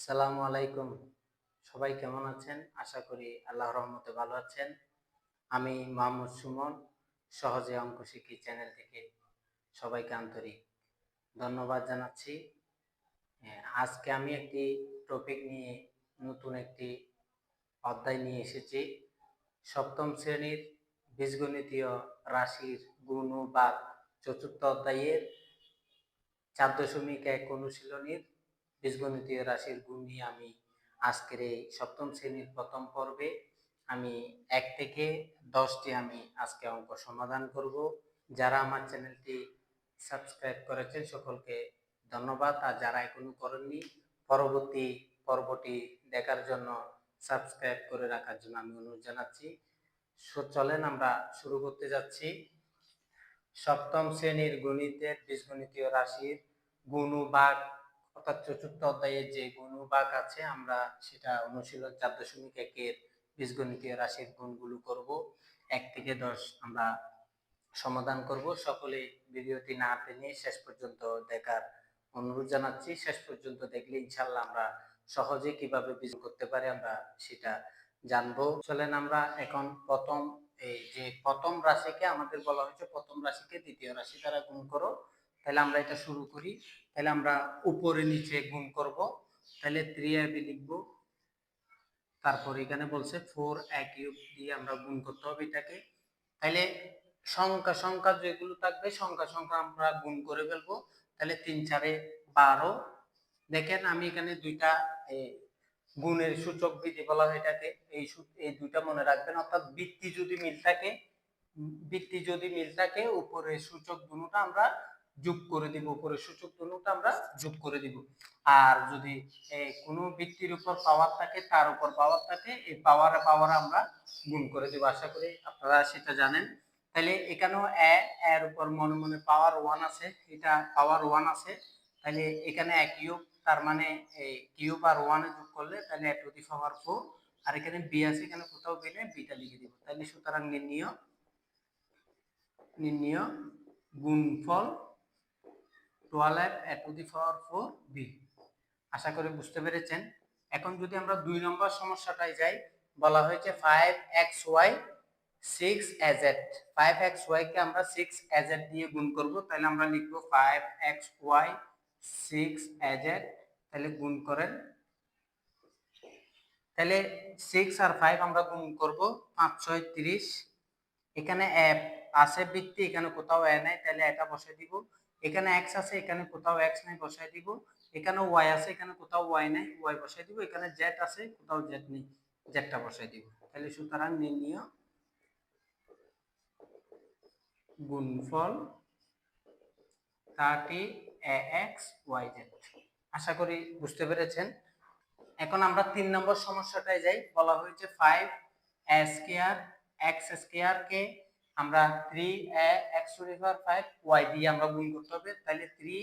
সালামু আলাইকুম। সবাই কেমন আছেন? আশা করি আল্লাহর রহমতে ভালো আছেন। আমি মোহাম্মদ সুমন সহজে অঙ্ক শিখি চ্যানেল থেকে সবাইকে আন্তরিক ধন্যবাদ জানাচ্ছি। হ্যাঁ, আজকে আমি একটি টপিক নিয়ে নতুন একটি অধ্যায় নিয়ে এসেছি। সপ্তম শ্রেণির বীজগণিতীয় রাশির গুণ বাদ চতুর্থ অধ্যায়ের চার দশমিক এক অনুশীলনীর বীজগণিতীয় রাশির গুণ নিয়ে আমি আজকের এই সপ্তম শ্রেণির প্রথম পর্বে। আমি এক থেকে দশটি আমি আজকে অঙ্ক সমাধান করব। যারা আমার চ্যানেলটি সাবস্ক্রাইব করেছেন সকলকে ধন্যবাদ। আর যারা এখনও করেননি, পরবর্তী পর্বটি দেখার জন্য সাবস্ক্রাইব করে রাখার জন্য আমি অনুরোধ জানাচ্ছি। চলেন আমরা শুরু করতে যাচ্ছি। সপ্তম শ্রেণির গণিতের বীজগণিতীয় রাশির গুণ ভাগ চতুর্থ যে আছে, আমরা সেটা অনুশীলন চার দশমিক একের বীজগণিতীয় রাশির গুণগুলো করব। এক থেকে দশ আমরা সমাধান করব। সকলে ভিডিওটি না টেনে শেষ পর্যন্ত দেখার অনুরোধ জানাচ্ছি। শেষ পর্যন্ত দেখলে ইনশাল্লাহ আমরা সহজে কীভাবে বীজ করতে পারি আমরা সেটা জানব। চলেন আমরা এখন প্রথম, এই যে প্রথম রাশিকে আমাদের বলা হয়েছে প্রথম রাশিকে দ্বিতীয় রাশি দ্বারা গুণ করো। তাহলে আমরা এটা শুরু করি। তাহলে আমরা উপরে নিচে গুণ করব। তাহলে থ্রি এবি লিখব। তারপর এখানে বলছে ফোর কিউব দিয়ে আমরা গুণ করতে হবে এটাকে। তাহলে সংখ্যা সংখ্যা যেগুলো থাকবে, সংখ্যা সংখ্যা আমরা গুণ করে ফেলব। তাহলে তিন, চারে বারো। দেখেন আমি এখানে দুইটা গুণের সূচক বিধি বলা হয় এটাকে। এই এই দুইটা মনে রাখবেন। অর্থাৎ বৃত্তি যদি মিল থাকে বৃত্তি যদি মিল থাকে উপরে সূচক দুটা আমরা যোগ করে দিব, উপরে সূচক দুটা আমরা যোগ করে দিব। আর যদি কোনো ব্যক্তির উপর পাওয়ার থাকে, তার উপর পাওয়ার থাকে, এই পাওয়ারে পাওয়ার আমরা গুণ করে দিব। আশা করি আপনারা সেটা জানেন। তাহলে এখানেও এ, এর উপর মনে মনে পাওয়ার ওয়ান আছে, এটা পাওয়ার ওয়ান আছে। তাহলে এখানে এক কিউব তার মানে কিউব আর ওয়ানে যোগ করলে তাহলে টু দি পাওয়ার ফোর আর এখানে বি আছে, এখানে কোথাও পেলে বিটা লিখে দিব। তাহলে সুতরাং নির্ণীয় নির্ণীয় গুণফল twelve a to the power four b আশা করি বুঝতে পেরেছেন। এখন যদি আমরা দুই নম্বর সমস্যাটায় যাই, বলা হয়েছে five x y six a z five x ওয়াইকে আমরা সিক্স এজেড দিয়ে গুণ করব, তাহলে আমরা লিখব five x y six a z তাহলে গুণ করেন। তাহলে সিক্স আর ফাইভ আমরা গুণ করব পাঁচ ছয় তিরিশ। এখানে আছে বৃত্তি এখানে কোথাও এ নাই, তাহলে এটা বসে দিব। এখানে এক্স আছে, এখানে কোথাও এক্স নাই বসাই দিব। এখানে ওয়াই আছে, এখানে কোথাও ওয়াই নাই ওয়াই বসাই দিব। এখানে জেড আছে, কোথাও জেড নেই জেডটা বসাই দিব। তাহলে সুতরাং নির্ণীয় গুণফল থার্টি এক্স ওয়াই জেড আশা করি বুঝতে পেরেছেন। এখন আমরা তিন নম্বর সমস্যাটায় যাই। বলা হয়েছে five a square x square কে আমরা three a x to the power five y দিয়ে আমরা গুণ করতে হবে, তাহলে three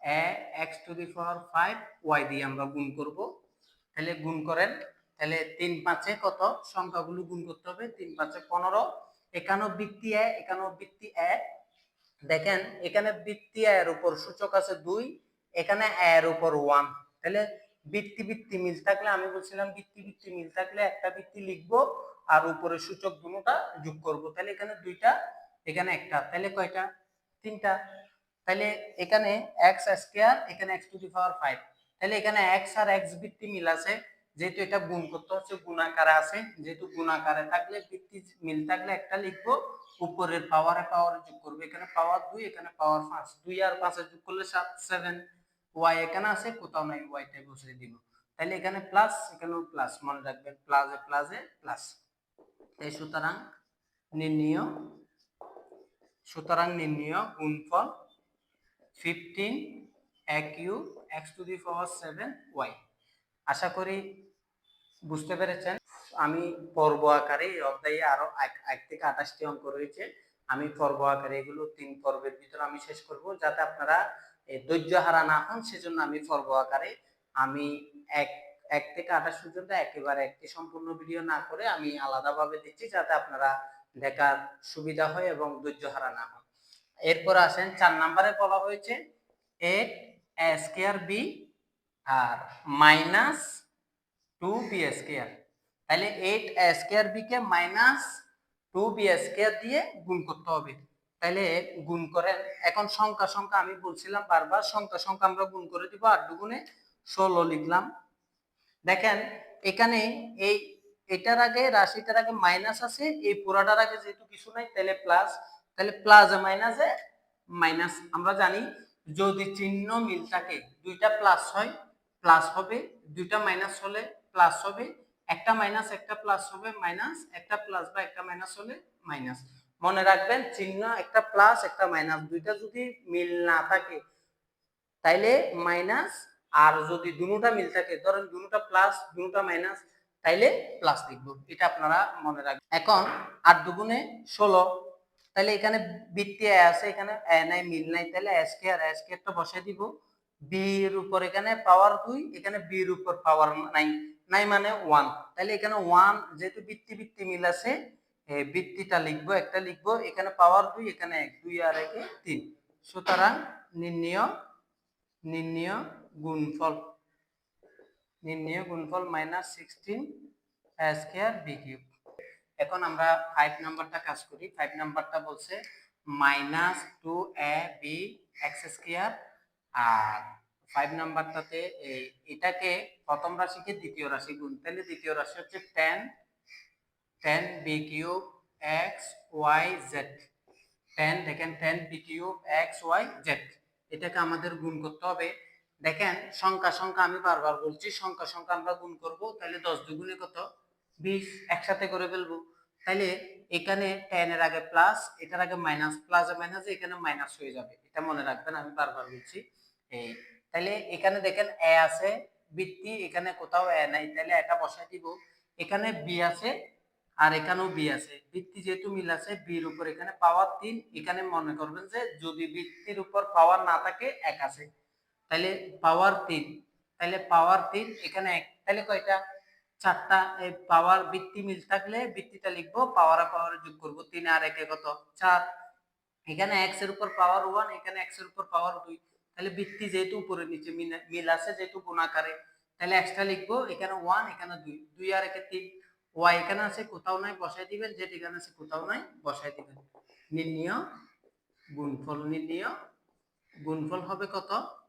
a x to the power five y দিয়ে আমরা গুণ করব। তাহলে গুণ করেন, তাহলে তিন পাঁচে কত? সংখ্যাগুলো গুণ করতে হবে, তিন পাঁচে পনেরো। এখানেও বৃত্তি এ এখানেও বৃত্তি এ দেখেন, এখানে বৃত্তি এর উপর সূচক আছে দুই, এখানে এর উপর ওয়ান তাহলে বৃত্তি বৃত্তি মিল থাকলে, আমি বলছিলাম বৃত্তি বৃত্তি মিল থাকলে একটা বৃত্তি লিখব। আর উপরে সূচক দুটোটা যোগ করব। তাহলে এখানে দুইটা, এখানে একটা, তাহলে কয়টা? তিনটা। তাহলে এখানে এক্স স্কোয়ার এখানে x to the power five তাহলে এখানে এক্স আর এক্স বৃত্তি মিল আছে, যেহেতু এটা গুণ করতে হচ্ছে, গুণাকারে আছে। যেহেতু গুণাকারে থাকলে বৃত্তি মিল থাকলে একটা লিখব, উপরের পাওয়ারে পাওয়ারে যোগ করব। এখানে পাওয়ার দুই, এখানে পাওয়ার পাঁচ। দুই আর পাঁচে যোগ করলে সাত সেভেন ওয়াই এখানে আছে, কোথাও নাই ওয়াইটাই বসিয়ে দিব। তাহলে এখানে প্লাস এখানেও প্লাস মনে রাখবেন প্লাসে প্লাসে প্লাস এই সুতরাং নির্ণীয় সুতরাং নির্ণীয় গুণফল ফিফটিন এক u x to the power seven y আশা করি বুঝতে পেরেছেন। আমি পর্ব আকারে এই অধ্যায়ে আরও এক থেকে আঠাশটি অঙ্ক রয়েছে। আমি পর্ব আকারে এগুলো তিন পর্বের ভিতরে আমি শেষ করব যাতে আপনারা ধৈর্য হারা না হন, সেজন্য আমি পর্ব আকারে আমি এক এক থেকে আঠাশ পর্যন্ত একেবারে একটি সম্পূর্ণ ভিডিও না করে আমি আলাদাভাবে দিচ্ছি যাতে আপনারা দেখার সুবিধা হয় এবং ধৈর্য হারা না হয়। এরপর আসেন, চার নাম্বারে বলা হয়েছে এ স্কোয়ার বি আর মাইনাস টু বি স্কোয়ার তাহলে এইট স্কোয়ার বিকে মাইনাস টু বি স্কোয়ার দিয়ে গুণ করতে হবে। তাহলে গুণ করেন, এখন সংখ্যা সংখ্যা আমি বলছিলাম বারবার, সংখ্যা সংখ্যা আমরা গুণ করে দিব আর দুগুণে ষোলো লিখলাম। দেখেন, এখানে এই, এটার আগে রাশিটার আগে মাইনাস আছে, এই পুরাটার আগে যেহেতু কিছু নাই, তাহলে প্লাস তাহলে প্লাস মাইনাসে মাইনাস আমরা জানি যদি চিহ্ন মিল থাকে, দুইটা প্লাস হয় প্লাস হবে, দুইটা মাইনাস হলে প্লাস হবে, একটা মাইনাস একটা প্লাস হবে মাইনাস একটা প্লাস বা একটা মাইনাস হলে মাইনাস মনে রাখবেন, চিহ্ন একটা প্লাস একটা মাইনাস দুইটা যদি মিল না থাকে, তাইলে মাইনাস আর যদি দুটোটা মিল থাকে, ধরেন দুটোটা প্লাস দুটা মাইনাস তাইলে প্লাস লিখব। এটা আপনারা মনে রাখবেন। এখন আট দুগুণে ষোলো তাহলে এখানে বৃত্তি এ আছে, এখানে এ নাই, মিল নাই তাহলে এস কে আর এস কে বসে দিব। বি এর উপর এখানে পাওয়ার দুই, এখানে বি এর উপর পাওয়ার নাই নাই মানে ওয়ান তাহলে এখানে ওয়ান যেহেতু বৃত্তি বৃত্তি মিল আছে বৃত্তিটা লিখব, একটা লিখব, এখানে পাওয়ার দুই, এখানে এক, দুই আর একে তিন। সুতরাং নির্ণয় নির্ণয় গুণফল। নির্ণয় গুণফল minus sixteen square b cube এখন আমরা ফাইভ নাম্বারটা কাজ করি। ফাইভ নাম্বারটা বলছে minus two a b x square R five নাম্বারটাতে এটাকে প্রথম রাশিকে দ্বিতীয় রাশি গুণ। তাহলে দ্বিতীয় রাশি হচ্ছে ten ten b cube x y z ten দেখেন ten b cube x y z এটাকে আমাদের গুণ করতে হবে। দেখেন, সংখ্যা সংখ্যা আমি বারবার বলছি, সংখ্যা সংখ্যা আমরা গুণ করব তাহলে দশ দুগুণে কত? বিশ, একসাথে করে ফেলব। তাহলে এখানে টেন এর আগে প্লাস এটার আগে মাইনাস প্লাস মাইনাস এখানে মাইনাস হয়ে যাবে। এটা মনে রাখবেন, আমি বারবার বলছি। এই তাহলে এখানে দেখেন এ আছে, বৃত্তি, এখানে কোথাও এ নাই তাহলে এটা বসাই দিব। এখানে বি আছে, আর এখানেও বি আছে। বৃত্তি যেহেতু মিল আছে বির উপর এখানে পাওয়ার তিন, এখানে মনে করবেন যে যদি বৃত্তির উপর পাওয়ার না থাকে, এক আছে। তাহলে পাওয়ার তিন। তাহলে পাওয়ার তিন, এখানে এক। তাহলে কয়টা? চারটা। এই পাওয়ার বৃত্তি মিল থাকলে বৃত্তিটা লিখব পাওয়ার পাওয়ার যোগ করব তিন আর একে কত? চার। এখানে এক্সের উপর পাওয়ার ওয়ান এখানে এক্সের উপর পাওয়ার দুই। তাহলে বৃত্তি যেহেতু উপরে নিচে মিল- আছে, যেহেতু গুণাকারে। তাহলে এক্সট্রা লিখব, এখানে ওয়ান এখানে দুই। দুই আর একে তিন। ওয়াই এখানে আছে, কোথাও নাই বসাই দিবেন। জেড এখানে আছে, কোথাও নাই বসাই দিবেন। নির্ণয়, গুণফল নির্ণয়। গুণফল হবে কত?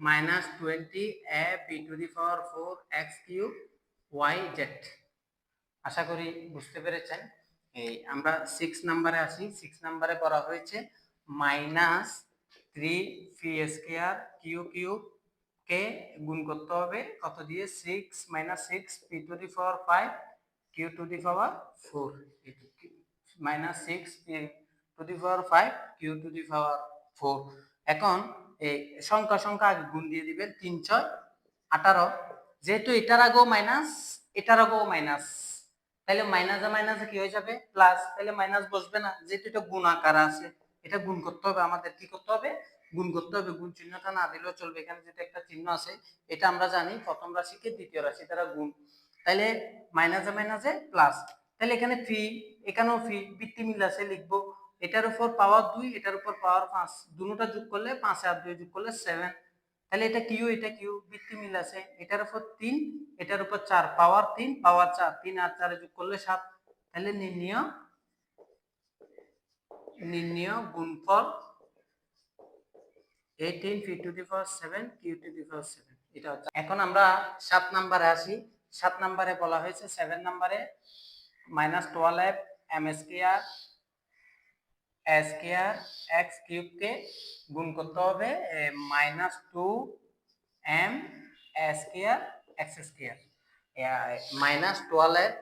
Minus twenty a b to the power four x cube y z আশা করি বুঝতে পেরেছেন। এই আমরা সিক্স নাম্বারে আসি সিক্স নাম্বারে করা হয়েছে minus three p square q cube কে গুণ করতে হবে। কত দিয়ে? Six minus six p to the power five q to the power four minus six p to the power five q to the power four এখন এই সংখ্যা সংখ্যা আগে গুণ দিয়ে দিবেন তিন, ছয়, আঠারো। যেহেতু এটার আগেও মাইনাস এটার আগেও মাইনাস তাহলে মাইনাসে মাইনাসে কি হয়ে যাবে? প্লাস তাহলে মাইনাস বসবে না। যেহেতু এটা গুণ আকার আছে, এটা গুণ করতে হবে। আমাদের কি করতে হবে? গুণ করতে হবে। গুণ চিহ্নটা না দিলেও চলবে। এখানে যেটা একটা চিহ্ন আছে, এটা আমরা জানি প্রথম রাশিকে দ্বিতীয় রাশি দ্বারা গুণ। তাহলে মাইনাসে মাইনাসে প্লাস তাহলে এখানে ফি এখানেও ফি বৃত্তি মিল আছে, লিখব। এটার উপর পাওয়ার দুই, এটার উপর পাওয়ার পাঁচ। দুটোটা যোগ করলে পাঁচ আর দুই যোগ করলে সেভেন তাহলে এটা কিউ এটা কিউ, বৃত্তি মিল আছে। এটার উপর তিন, এটার উপর চার পাওয়ার তিন পাওয়ার চার। তিন আর চারে যোগ করলে সাত। তাহলে নির্ণয় নির্ণয় গুণফল eighteen p to the power seven q to the power seven এটা হচ্ছে এখন আমরা সাত নাম্বারে আসি। সাত নাম্বারে বলা হয়েছে। সেভেন নাম্বারে minus twelve m square square x কিউবকে গুণ করতে হবে minus two m square x square minus twelve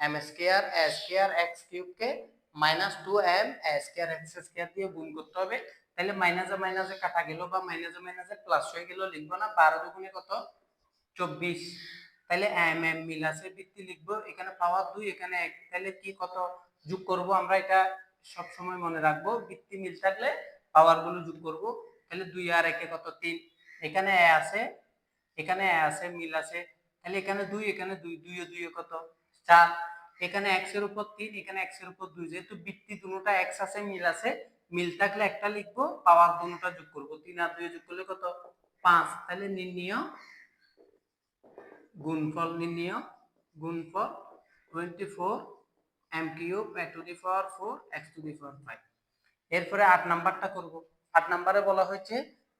m square square x কিউবকে minus two m square x square দিয়ে গুণ করতে হবে। তাহলে মাইনাসে মাইনাসে কাটা গেল বা মাইনাসে মাইনাসে প্লাস হয়ে গেল, লিখব না, বারো দুগুণে কত? চব্বিশ। তাহলে এম এম মিল আছে বৃত্তি লিখব, এখানে পাওয়ার দুই, এখানে এক। তাহলে কি কত? যোগ করব আমরা এটা সব সময় মনে রাখব বৃত্তি মিল থাকলে পাওয়ারগুলো যোগ করব। তাহলে দুই আর একে কত? তিন। এখানে এ আছে, এখানে এ আছে, মিল আছে। তাহলে এখানে দুই এখানে দুই দুই দুই কত? চার। এখানে এক্সের উপর তিন, এখানে এক্সের উপর দুই। যেহেতু বৃত্তি দুটোটা এক্স আছে, মিল আছে, মিল থাকলে একটা লিখব পাওয়ার দুটোটা যোগ করব। তিন আর দুই যোগ করলে কত? পাঁচ। তাহলে নির্ণয় গুণফল নির্ণয় গুণফল twenty four m cube a to the power four x to the power five এরপরে আট নাম্বারটা করব। আট নাম্বারে বলা হয়েছে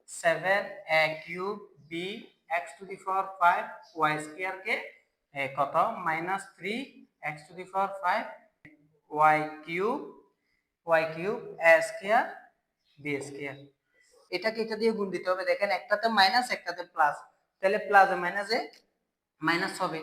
seven a cube b x to the power five y স্কোয়ারকে কত? Minus three x to the power five y cube y cube a square b square এটাকে এটা দিয়ে গুণ দিতে হবে। দেখেন একটাতে মাইনাস একটাতে প্লাস তাহলে প্লাস মাইনাসে মাইনাস হবে।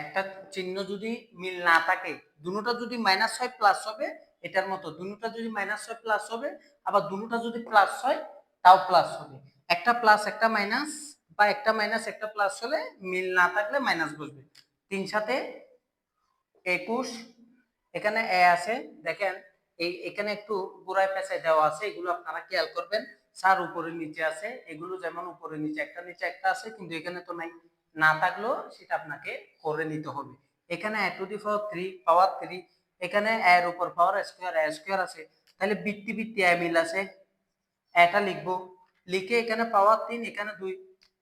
একটা চিহ্ন যদি মিল না থাকে দুটোটা যদি মাইনাস হয় প্লাস হবে, এটার মতো। দুটোটা যদি মাইনাস হয় প্লাস হবে, আবার দুটোটা যদি প্লাস হয়, তাও প্লাস হবে। একটা প্লাস একটা মাইনাস বা একটা মাইনাস একটা প্লাস হলে মিল না থাকলে মাইনাস বসবে। তিন সাথে একুশ, এখানে এ আছে, দেখেন, এই এখানে একটু গোড়ায় পেঁচায় দেওয়া আছে, এগুলো আপনারা খেয়াল করবেন। সার উপরে নিচে আছে, এগুলো যেমন উপরে নিচে, একটা নিচে একটা আছে, কিন্তু এখানে তো নাই। না থাকলেও সেটা আপনাকে করে নিতে হবে। এখানে a to the power three power three এখানে এর উপর পাওয়ার স্কোয়ার এ স্কোয়ার আছে। তাহলে বৃত্তি বৃত্তি এ মিল আছে। এটা লিখব। লিখে এখানে পাওয়ার তিন এখানে দুই।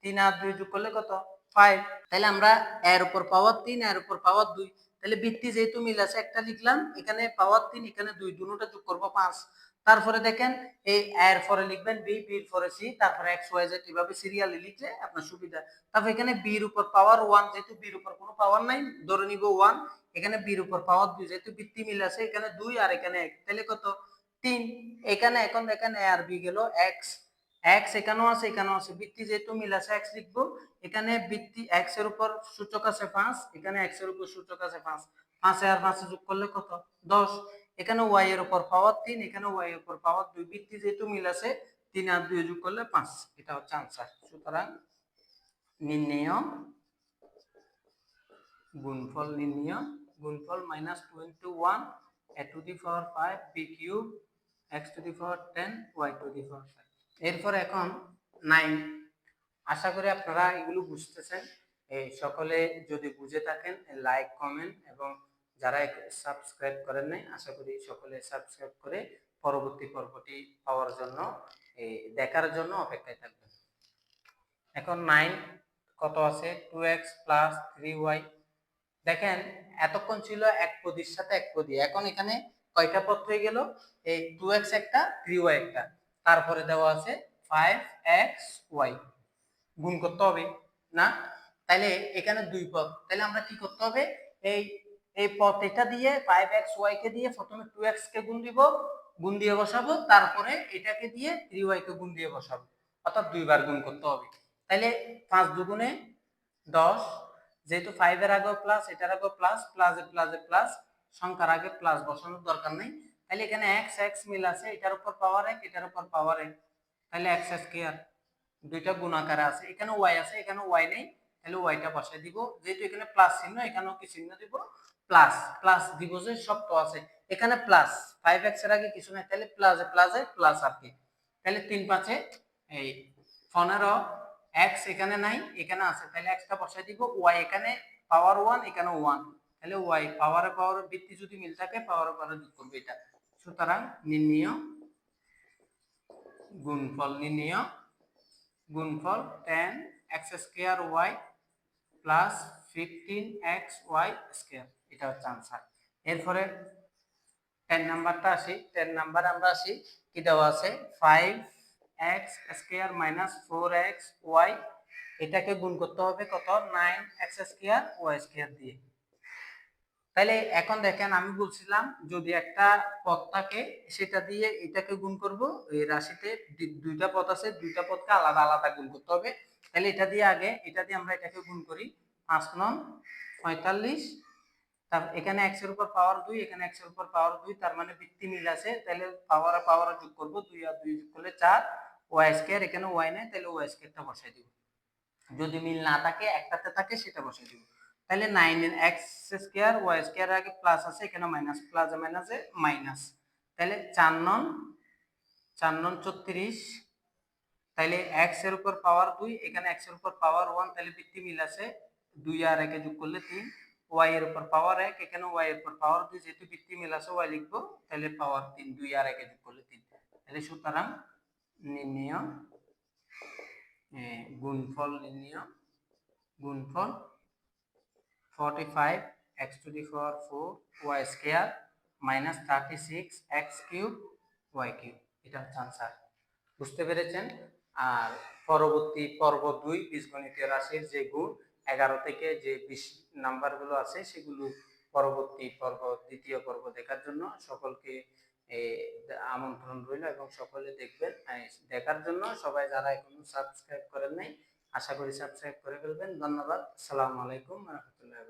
তিন আর দুই যোগ করলে কত? ফাইভ তাহলে আমরা এর উপর পাওয়ার তিন এর উপর পাওয়ার দুই। তাহলে বৃত্তি যেহেতু মিল আছে, একটা লিখলাম, এখানে পাওয়ার তিন এখানে দুই দুটোটা যোগ করব পাঁচ। তারপরে দেখেন, এই এর পরে লিখবেন বি বির পরে সি তারপরে এক্স ওয়াই জেড এভাবে সিরিয়ালি লিখলে আপনার সুবিধা। তারপর এখানে বির উপর পাওয়ার ওয়ান যেহেতু বির উপর কোনো পাওয়ার নাই, ধরে নিব ওয়ান এখানে বির উপর পাওয়ার দুই যেহেতু বৃত্তি মিল আছে, এখানে দুই আর এখানে এক, তাহলে কত? তিন। এখানে এখন দেখেন এ আর বি গেল এক্স এক্স এখানেও আছে এখানেও আছে। বৃত্তি যেহেতু মিল আছে এক্স লিখব। এখানে বৃত্তি এক্সের উপর সূচক আছে পাঁচ, এখানে এক্সের উপর সূচক আছে পাঁচ। পাঁচে আর পাঁচে যোগ করলে কত? দশ। এখানে ওয়াই এর উপর পাওয়ার তিন এখানে ওয়াই এর উপর পাওয়ার দুই। বৃত্তি যেহেতু মিল আছে, তিন আর দুই যোগ করলে পাঁচ। এটা হচ্ছে আনসার সুতরাং নির্ণয় গুণফল নির্ণয় গুণফল minus twenty one a to the power five b cube x to the power ten y to the power five এরপর এখন নাইন আশা করি আপনারা এগুলো বুঝতেছেন। এই সকলে যদি বুঝে থাকেন লাইক কমেন্ট এবং যারা সাবস্ক্রাইব করেন নাই, আশা করি সকলে সাবস্ক্রাইব করে পরবর্তী পর্বটি পাওয়ার জন্য দেখার জন্য অপেক্ষায় থাকবেন। এখন নাইন কত আছে? Two x plus three y দেখেন, এতক্ষণ ছিল এক পদির সাথে এক পদি। এখন এখানে কয়টা পদ হয়ে গেল? এই টু এক্স একটা থ্রি ওয়াই একটা। তারপরে দেওয়া আছে ফাইভ এক্স ওয়াই গুণ করতে হবে, না? তাহলে এখানে দুই পদ। তাহলে আমরা কি করতে হবে? এই এই পথ এটা দিয়ে ফাইভ এক্স ওয়াই কে দিয়ে প্রথমে টু এক্স কে গুণ দিব, গুণ দিয়ে বসাবো, তারপরে এটাকে দিয়ে থ্রি ওয়াই কে গুণ দিয়ে বসাবো। অর্থাৎ দুইবার গুণ করতে হবে। তাহলে পাঁচ দুগুণে দশ, যেহেতু ফাইভের আগেও প্লাস এটার আগেও প্লাস প্লাস প্লাস প্লাস সংখ্যার আগে প্লাস বসানোর দরকার নেই। তাহলে এখানে এক্স এক্স মিল আছে, এটার উপর পাওয়ার এক, এটার উপর পাওয়ার এক। তাহলে এক্স স্কোয়ার দুইটা গুণাকারে আছে, এখানে ওয়াই আছে, এখানে ওয়াই নেই। তাহলে ওয়াইটা বসাই দিব। যেহেতু এখানে প্লাস চিহ্ন, এখানেও কি চিহ্ন দিব? প্লাস প্লাস দিব যে সব তো আছে। এখানে প্লাস ফাইভ এক্সের আগে কিছু নাই, তাহলে প্লাসে প্লাসে প্লাস আর কি। তাহলে তিন পাঁচে, এই পনেরো এক্স এখানে নাই, এখানে আছে। তাহলে এক্সটা বসাই দিব ওয়াই এখানে পাওয়ার ওয়ান এখানে ওয়ান তাহলে ওয়াই পাওয়ারে পাওয়ার ভিত্তি যদি মিল থাকে পাওয়ারে পাওয়ারে যোগ করবে এটা। সুতরাং নির্ণয়, গুণফল নির্ণয়, গুণফল ten x square y plus fifteen x y square এটা হচ্ছে আনসার এরপরে টেন নাম্বারটা আসি টেন নাম্বার আমরা আসি, কি দেওয়া আছে? Five x square minus four x y এটাকে গুণ করতে হবে কত? Nine x square y square দিয়ে। তাহলে এখন দেখেন আমি বলছিলাম, যদি একটা পদ থাকে, সেটা দিয়ে এটাকে গুণ করব, এই রাশিতে দুইটা পদ আছে, দুইটা পদকে আলাদা আলাদা গুণ করতে হবে। তাহলে এটা দিয়ে আগে, এটা দিয়ে আমরা এটাকে গুণ করি। পাঁচ নং, পঁয়তাল্লিশ, তার এখানে এক্সের উপর পাওয়ার দুই, এখানে এক্সের উপর পাওয়ার দুই, তার মানে ভিত্তি মিল আছে। তাহলে পাওয়ার আর পাওয়ার যোগ করব, দুই আর দুই যোগ করলে চার। ওয়াই স্কোয়ার এখানে ওয়াই নাই, তাহলে ওয়াই স্কোয়ারটা বসাই দিব। যদি মিল না থাকে, একটাতে থাকে, সেটা বসাই দিব। তাহলে nine x square y square আগে প্লাস আছে, এখানে মাইনাস প্লাস মাইনাসে মাইনাস তাহলে চার নন চার নন ছত্রিশ তাহলে এক্সের উপর পাওয়ার দুই, এখানে এক্সের উপর পাওয়ার ওয়ান তাহলে ভিত্তি মিল আছে। দুই আর একে যোগ করলে তিন। ওয়াই এর উপর পাওয়ার এক এখানে ওয়াই এর উপর পাওয়ার দুই, যেহেতু ভিত্তি মিল আছে ওয়াই লিখব তাহলে পাওয়ার তিন, দুই আর একে যোগ করলে তিন। তাহলে সুতরাং নির্ণয় গুণফল নির্ণয়, গুণফল forty five x to the power four y square minus thirty six x cube y cube এটা হচ্ছে আনসার বুঝতে পেরেছেন? আর পরবর্তী পর্ব দুই বীজগণিতীয় রাশির যে গুণ, এগারো থেকে যে বিশ নাম্বারগুলো আছে, সেগুলো পরবর্তী পর্ব, দ্বিতীয় পর্ব দেখার জন্য সকলকে আমন্ত্রণ রইল এবং সকলে দেখবেন দেখার জন্য সবাই যারা এখনও সাবস্ক্রাইব করেন নাই, আশা করি সাবস্ক্রাইব করে ফেলবেন। ধন্যবাদ। আসসালামু আলাইকুম রহমতুল্লাহ